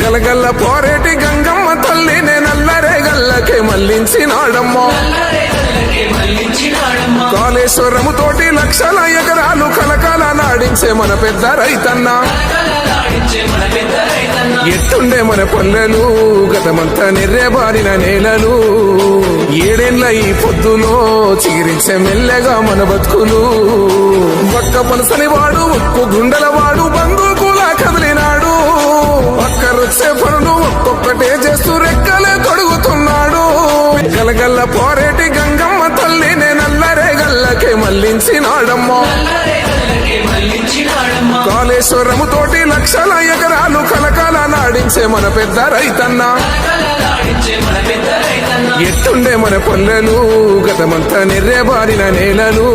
గలగల్ల పోరేటి గంగమ్మ తల్లి నల్లరే గల్లకే మళ్ళించినాడమ్మో. కాళేశ్వరము తోటి లక్షల ఎకరాలు కలకాల నాడించే మన పెద్ద రైతన్న. ఎట్టుండే మన పల్లెలు గతమంతా నిర్రేబారిన నేలలు. ఏడేళ్ళ ఈ పొద్దులో చీరించే మెల్లగా మన బతుకులు. పక్క పలసని వాడు ఉక్కు గుండెల వాడు బంధుకులా చేస్తూ రెక్కలే తొడుగుతున్నాడు. గలగల్ల పోరేటి గంగమ్మ తల్లి నల్లరే గల్లకే మళ్ళించినాడమ్మో. కాళేశ్వరము తోటి లక్షల ఎకరాలు కలకాల నాడించే మన పెద్ద రైతన్న. ఎట్టుండే మన పల్లెలు గతమంతా నిర్రేబారిన నేలలు.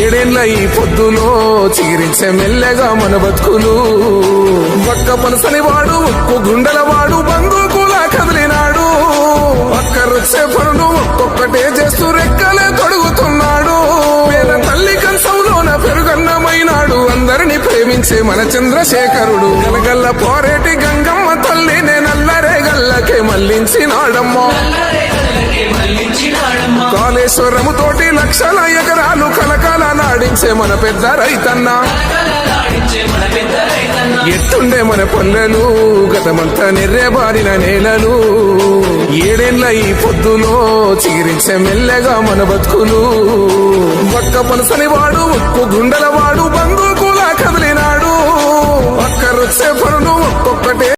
ఏడేళ్ళ ఈ పొద్దులో చీరించే మెల్లగా మన బతుకులు. పక్క పనసని వాడు ఉక్కు గుండల వాడు ఒక్కొక్కటే చేస్తూ రెక్కలే తొడుగుతున్నాడు. పేద తల్లి కంచంలోన పెరుగన్నమైనాడు. అందరిని ప్రేమించే మన చంద్రశేఖరుడు. గలగల్ల పోరేటి గంగమ్మ తల్లి నల్లరే గల్లకే మళ్ళించినాడమ్మో. కాళేశ్వరము తోటి లక్షల ఎకరాలు కలకాల నాడించే మన పెద్ద రైతన్న. ఎట్టుండే మన పల్లెలు గతమంతా నిర్రేబారిన నేలలు. ఏడేళ్ళ ఈ పొద్దులో చీరించే మెల్లగా మన బతుకులు. పక్క పలసని వాడు ఉక్కు గుండెల వాడు బంగు